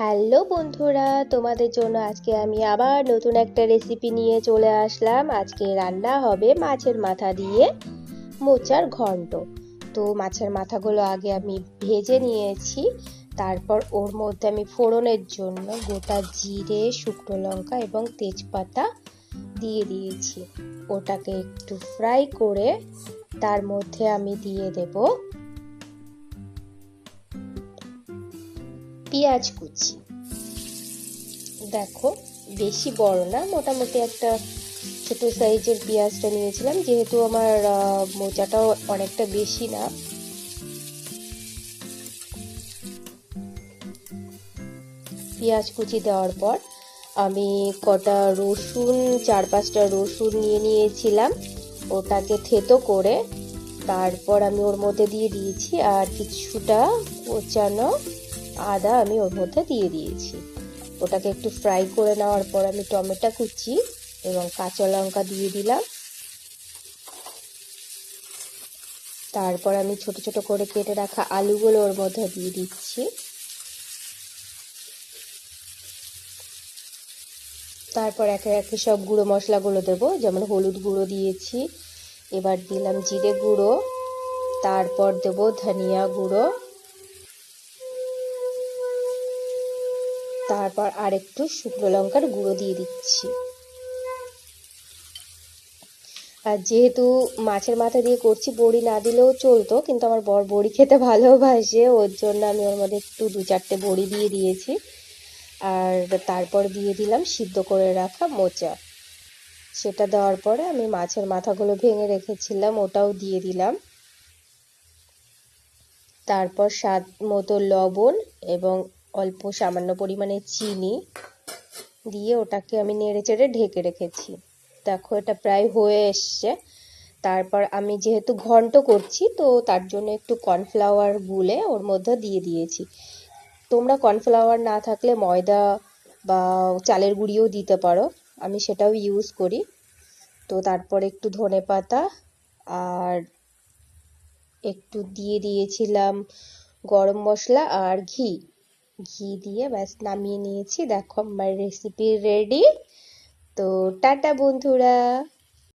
Hello বন্ধুরা, তোমাদের জন্য আজকে আমি আবার নতুন একটা রেসিপি নিয়ে চলে আসলাম। আজকে রান্না হবে মাছের মাথা দিয়ে মোচার ঘন্ট। তো মাছের মাথাগুলো আগে আমি ভেজে নিয়েছি, তারপর ওর মধ্যে আমি ফোড়নের জন্য গোটা জিরে, শুকনো লঙ্কা এবং তেজপাতা দিয়ে দিয়েছি। ওটাকে একটু ফ্রাই করে তার মধ্যে আমি দিয়ে দেবো পেঁয়াজ কুচি। দেখো, বেশি বড় না, মোটামুটি একটা ছোট সাইজের পেঁয়াজটা নিয়েছিলাম, যেহেতু আমার মোচাটাও অনেকটা বেশি না। পেঁয়াজ কুচি দেওয়ার পর আমি কটা রসুন, চার পাঁচটা রসুন নিয়ে নিয়েছিলাম। ওটাকে থেতো করে তারপর আমি ওর মধ্যে দিয়ে দিয়েছি, আর কিছুটা কোচানো আদা আমি ওর মধ্যে দিয়ে দিয়েছি। ওটাকে একটু ফ্রাই করে নেওয়ার পর আমি টমেটো কুচি এবং কাঁচা লঙ্কা দিয়ে দিলাম। তারপর আমি ছোট ছোট করে কেটে রাখা আলুগুলো ওর মধ্যে দিয়ে দিচ্ছি। তারপর একে একে সব গুঁড়ো মশলাগুলো দেবো, যেমন হলুদ গুঁড়ো দিয়েছি। এবার দিলাম জিরে গুঁড়ো, তারপর দেবো ধনিয়া গুঁড়ো। তারপর আর একটু শুকনো লঙ্কার গুঁড়ো দিয়ে দিচ্ছি। আর যেহেতু মাছের মাথা দিয়ে করছি, বড়ি না দিলেও চলতো, কিন্তু আমার বর বড়ি খেতে ভালোবাসে, ওর জন্য আমি ওর মধ্যে একটু দু চারটে বড়ি দিয়ে দিয়েছি। আর তারপর দিয়ে দিলাম সিদ্ধ করে রাখা মোচা। সেটা দেওয়ার পরে আমি মাছের মাথাগুলো ভেঙে রেখেছিলাম, ওটাও দিয়ে দিলাম। তারপর স্বাদ মতো লবণ এবং অল্প সামান্য পরিমাণে চিনি দিয়ে ওটাকে আমি নেড়ে চেড়ে ঢেকে রেখেছি। দেখো, এটা প্রায় হয়ে এসছে। তারপর আমি যেহেতু ঘন্ট করছি, তো তার জন্য একটু কর্নফ্লাওয়ার গুলে ওর মধ্যে দিয়ে দিয়েছি। তোমরা কর্নফ্লাওয়ার না থাকলে ময়দা বা চালের গুঁড়িও দিতে পারো। আমি সেটাও ইউজ করি। তো তারপর একটু ধনে পাতা আর একটু দিয়ে দিয়েছিলাম গরম মশলা আর ঘি। ঘি দিয়ে ব্যাস নামিয়ে নিয়েছি। দেখো আমার রেসিপি রেডি তো টাটা বন্ধুরা।